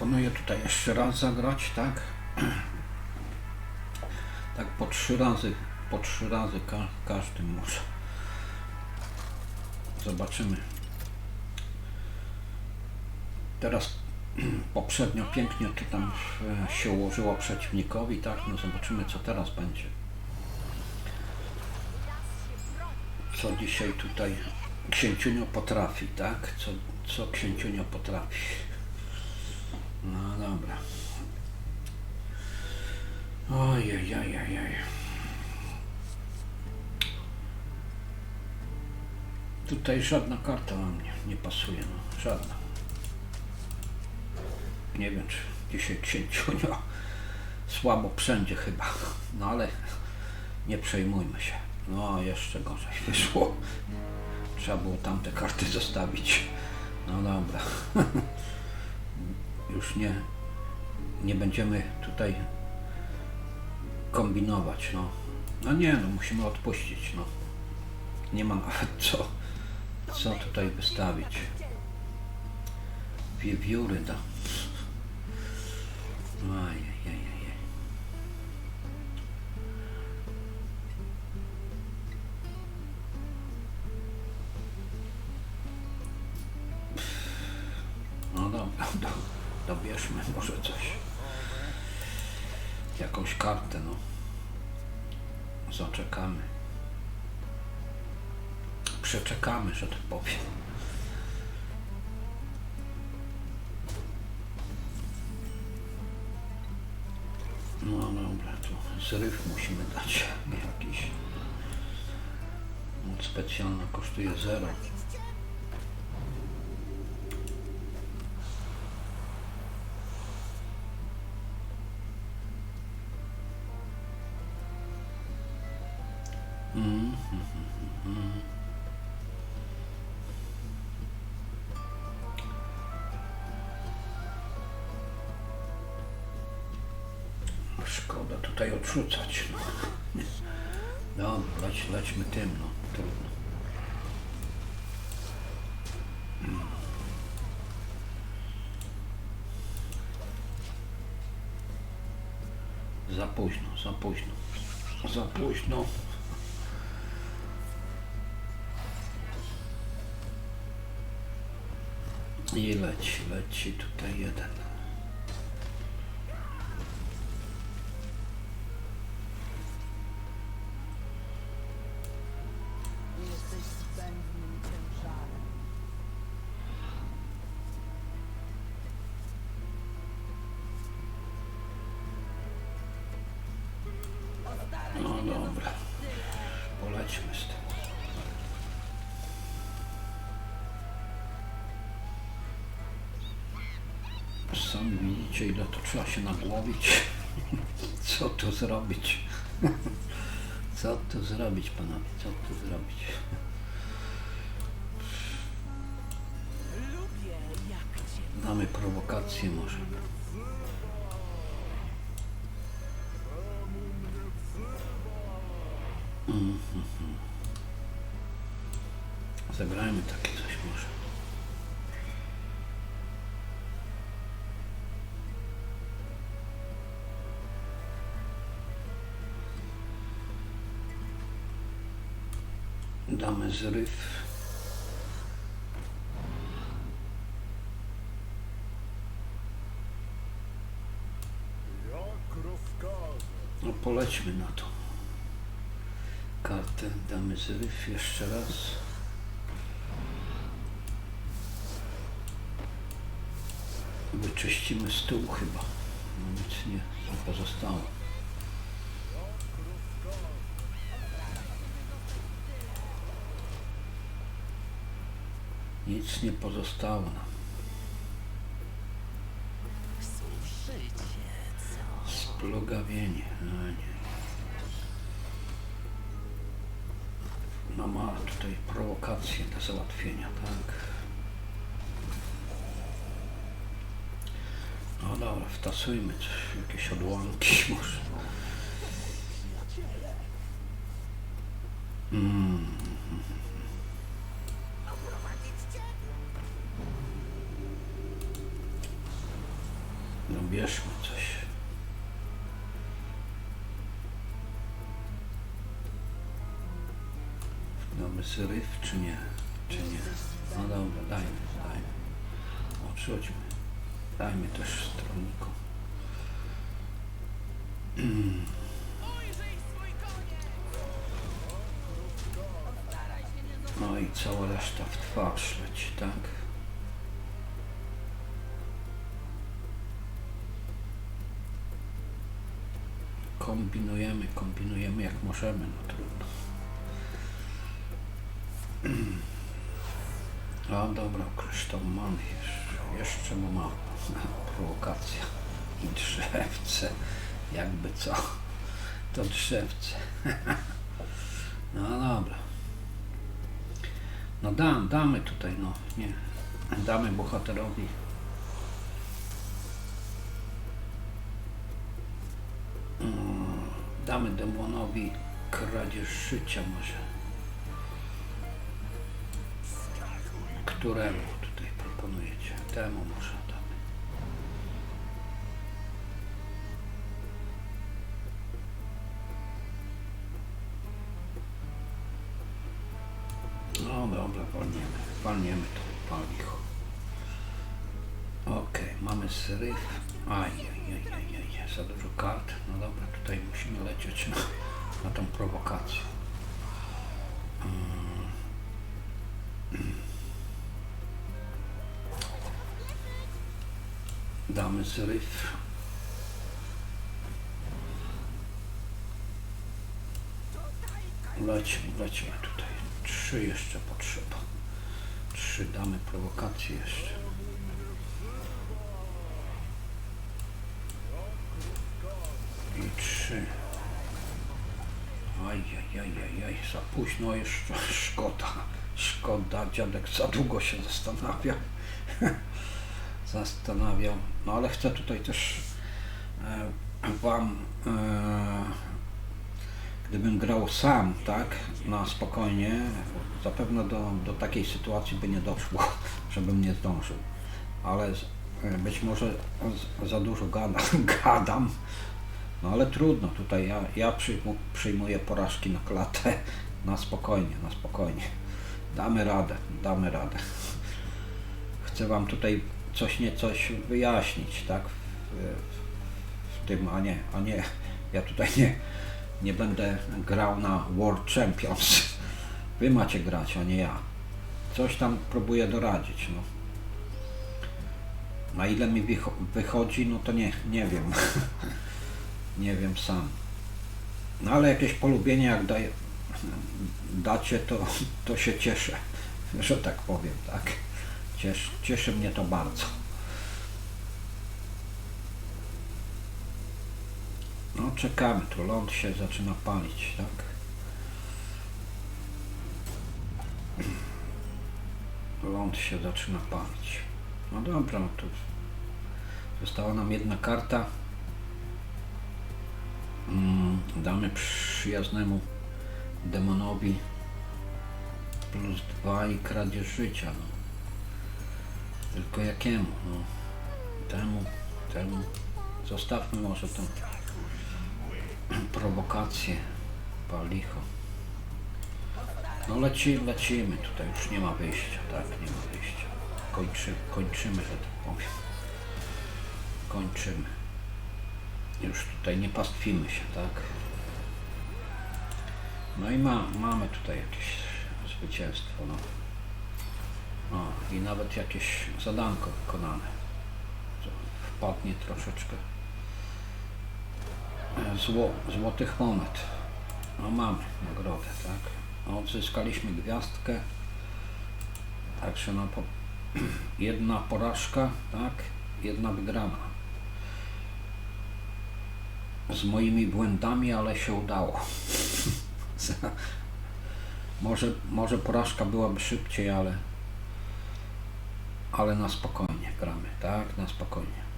Proponuję tutaj jeszcze raz zagrać, tak? Tak po trzy razy, po trzy razy ka każdy może. Zobaczymy. Teraz poprzednio pięknie to tam e, się ułożyło przeciwnikowi, tak? No zobaczymy co teraz będzie. Co dzisiaj tutaj księciunio potrafi, tak? Co, co księciunio potrafi. No dobra. Ojej, ojej, ojej. Tutaj żadna karta nam nie, nie pasuje, no, żadna. Nie wiem, czy dzisiaj księciunio słabo wszędzie chyba, no ale nie przejmujmy się. No, jeszcze gorzej wyszło. Trzeba było tamte karty zostawić. No dobra. Już nie, nie będziemy tutaj kombinować, no. No nie, no musimy odpuścić, no. Nie ma co, co tutaj wystawić. Wiewióry da. Ajajajaj. No dobra, do, dobierzmy może coś. Jakąś kartę, no. Zaczekamy. Przeczekamy, że tak powiem. No dobra, tu zryw musimy dać jakiś. Specjalna kosztuje 0. Szkoda tutaj odrzucać. No. Dobra, leć, lećmy tym, no. Trudno. Za późno, za późno. Za późno. 你一来去来去都该有的了 widzicie ile to trzeba się nagłowić. Co tu zrobić? Co tu zrobić panowie? Co tu zrobić? Damy prowokację może. Mhm. Zagrajmy takie coś może. Zryw. No polećmy na to. Kartę damy zryw jeszcze raz. Wyczyścimy stół chyba. No nic nie, nie pozostało. Nic nie pozostało nam. Splugawienie. A nie. No ma tutaj prowokację do załatwienia, tak? No dobra, wtasujmy coś, jakieś odłamki może. Mm. Bierzmy coś. Mamy syryf, czy nie? Czy nie? No dobra, dajmy, dajmy. Odrzućmy. Dajmy też stronnikom. No i cała reszta w twarz leci, tak? Kombinujemy, kombinujemy jak możemy, no trudno. A dobra, kryształ mamy jeszcze, jeszcze ma prowokacja i drzewce, jakby co, to drzewce. No dobra. No dam, damy tutaj, no nie, damy bohaterowi. Mm, Damy demonowi kradzież życia może. Któremu tutaj proponujecie? Temu może damy. No dobra, walniemy. Walniemy to palicho. Okej, mamy syryf. Ajajajajaj, za dużo kart. No dobra, tutaj musimy lecieć na, na tą prowokację. Damy syryf. Lećmy, lećmy tutaj. Trzy jeszcze potrzeba. Trzy damy prowokację jeszcze. I trzy. Ajajajajaj, za późno jeszcze. Szkoda. Szkoda, dziadek za długo się zastanawia. Zastanawiał. No ale chcę tutaj też e, Wam, e, gdybym grał sam, tak, na spokojnie, zapewne do, do takiej sytuacji by nie doszło, żebym nie zdążył. Ale e, być może za dużo gadam, gadam no ale trudno, tutaj ja, ja przyjmu, przyjmuję porażki na klatę, na spokojnie, na spokojnie. Damy radę, damy radę. Chcę Wam tutaj coś nie coś wyjaśnić, tak? W, w, tym, a nie, a nie, ja tutaj nie, nie będę grał na World Champions. Wy macie grać, a nie ja. Coś tam próbuję doradzić, no. Na ile mi wycho- wychodzi, no to nie, nie wiem. nie wiem sam. No ale jakieś polubienie jak daje, dacie, to, to się cieszę, że tak powiem, tak. Cieszy, cieszy mnie to bardzo. No czekamy, tu ląd się zaczyna palić, tak. Ląd się zaczyna palić. No dobra, no to została nam jedna karta. Damy przyjaznemu demonowi plus dwa i kradzież życia. No. Tylko jakiemu? No. Temu, temu. Zostawmy może tą prowokację. Palicho. No leci, lecimy, tutaj już nie ma wyjścia, tak, nie ma wyjścia. Kończy, kończymy, że tak powiem. Kończymy. Już tutaj nie pastwimy się, tak? No i ma, mamy tutaj jakieś zwycięstwo, no. O, i nawet jakieś zadanko wykonane. Wpadnie troszeczkę e, zło, złotych monet. No mamy nagrodę, tak? No, odzyskaliśmy gwiazdkę. Także no, po, jedna porażka, tak? Jedna wygrana. Z moimi błędami, ale się udało. może, może porażka byłaby szybciej, ale ale na spokojnie gramy, tak? Na spokojnie.